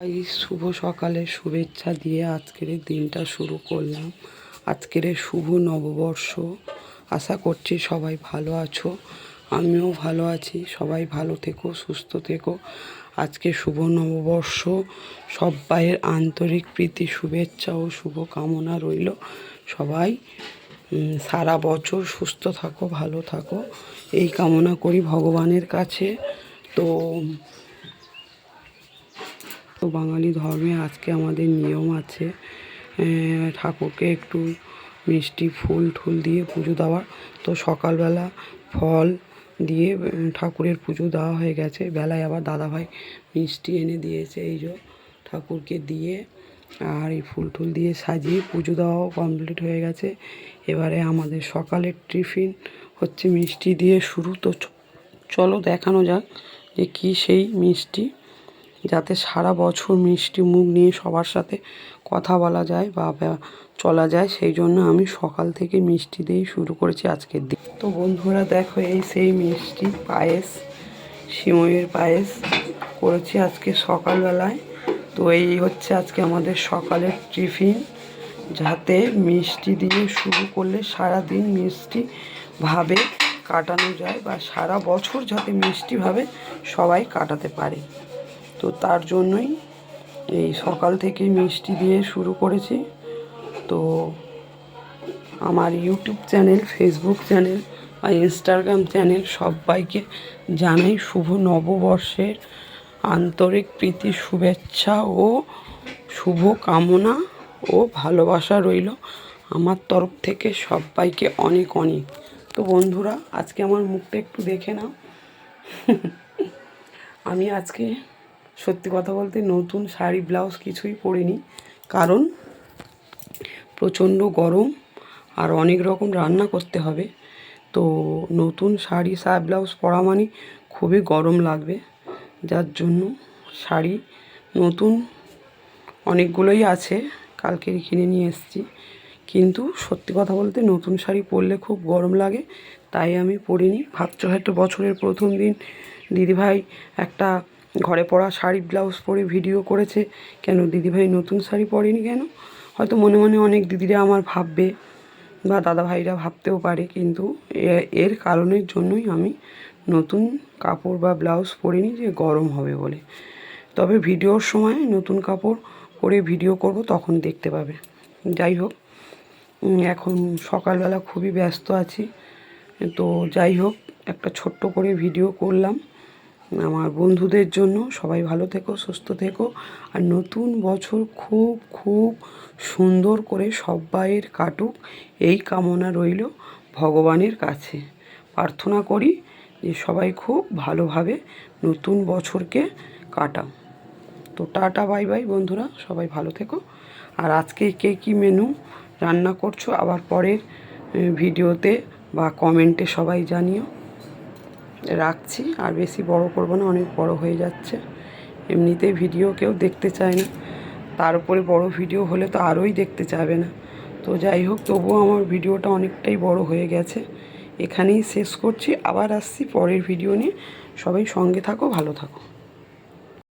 এই শুভ সকালে শুভেচ্ছা দিয়ে আজকের দিনটা শুরু করলাম। আজকের শুভ নববর্ষ। আশা করছি সবাই ভালো আছো। আমিও ভালো আছি। সবাই ভালো থেকো, সুস্থ থেকো। আজকে শুভ নববর্ষ। সবাইয়ের আন্তরিক প্রীতি, শুভেচ্ছা ও শুভ কামনা রইল। সবাই সারা বছর সুস্থ থাকো, ভালো থাকো। এই কামনা করি ভগবানের কাছে। তো বাঙালি ধর্মে আজকে আমাদের নিয়ম আছে ঠাকুরকে একটু মিষ্টি ফুল ঠুল দিয়ে পুজো দেওয়ার। তো সকালবেলা ফল দিয়ে ঠাকুরের পুজো দেওয়া হয়ে গেছে। বেলায় আবার দাদাভাই মিষ্টি এনে দিয়েছে, এই যে ঠাকুরকে দিয়ে। আর এই ফুল টুল দিয়ে সাজিয়ে পুজো দেওয়াও কমপ্লিট হয়ে গেছে। এবারে আমাদের সকালের টিফিন হচ্ছে মিষ্টি দিয়ে শুরু। তো চলো দেখানো যাক যে কী সেই মিষ্টি যাতে সারা বছর মিষ্টি মুখ নিয়ে সবার সাথে কথা বলা যায় বা চলা যায়, সেই জন্য আমি সকাল থেকে মিষ্টি দিয়েই শুরু করেছি আজকের দিন। তো বন্ধুরা, দেখো এই সেই মিষ্টি পায়েস সিমইয়ের পায়েস করেছি আজকে সকালবেলায়। তো এই হচ্ছে আজকে আমাদের সকালের টিফিন। যাতে মিষ্টি দিয়ে শুরু করলে সারা দিন মিষ্টি ভাবে কাটানো যায় বা সারা বছর যাতে মিষ্টিভাবে সবাই কাটাতে পারে। তো তার জন্যই এই সকাল থেকে মিষ্টি দিয়ে শুরু করেছি। তো আমার ইউটিউব চ্যানেল ফেসবুক চ্যানেল বা ইনস্টাগ্রাম চ্যানেল সবাইকে জানাই শুভ নববর্ষের আন্তরিক প্রীতি, শুভেচ্ছা ও শুভ কামনা ও ভালোবাসা রইল আমার তরফ থেকে সবাইকে অনেক অনেক। তো বন্ধুরা, আজকে আমার মুখটা একটু দেখে নাও। আমি আজকে সত্যি কথা বলতে নতুন শাড়ি, ব্লাউজ কিছুই পরিনি। কারণ প্রচণ্ড গরম আর অনেক রকম রান্না করতে হবে। তো নতুন শাড়ি শাড়ি ব্লাউজ পরা মানে খুবই গরম লাগবে। যার জন্য শাড়ি নতুন অনেকগুলোই আছে, কালকে কিনে নিয়ে এসেছি। কিন্তু সত্যি কথা বলতে নতুন শাড়ি পরলে খুব গরম লাগে, তাই আমি পরিনি। ভাবছ হয়তো বছরের প্রথম দিন দিদিভাই একটা ঘরে পরা শাড়ি, ব্লাউজ পরে ভিডিও করেছে। কেন? দিদিভাই নতুন শাড়ি পরেনি কেন? হয়তো মনে মনে অনেক দিদিরা আমার ভাববে বা দাদা ভাইরা ভাবতেও পারে, কিন্তু এর কারণের জন্যই আমি নতুন কাপড় বা ব্লাউজ পরিনি যে গরম হবে বলে। তবে ভিডিওর সময় নতুন কাপড় পরে ভিডিও করব, তখন দেখতে পাবে। যাই হোক এখন সকালবেলা খুবই ব্যস্ত আছি। তো যাই হোক, একটা ছোট্ট করে ভিডিও করলাম। আমার বন্ধুদের জন্য। সবাই ভালো থেকো, সুস্থ থেকো। আর নতুন বছর খুব খুব সুন্দর করে সবাইয়ের কাটুক। এই কামনা রইল ভগবানের কাছে। প্রার্থনা করি যে সবাই খুব ভালোভাবে নতুন বছরকে কাটাও। তো টাটা, বাই বাই বন্ধুরা, সবাই ভালো থেকো। আর আজকে কে কী মেনু রান্না করছ, আবার পরের ভিডিওতে বা কমেন্টে সবাই জানিও। রাখছি। আর বেশি বড় করব না, অনেক বড় হয়ে যাচ্ছে। এমনিতেই ভিডিও কেউ দেখতে চায় না। তার উপরে বড় ভিডিও হলে তো আরোই দেখতে চাবে না। তো যাই হোক, তবুও আমার ভিডিওটা অনেকটাই বড় হয়ে গেছে। এখানেই শেষ করছি। আবার আসছি পরের ভিডিও নিয়ে। সবাই সঙ্গে থাকো, ভালো থাকো।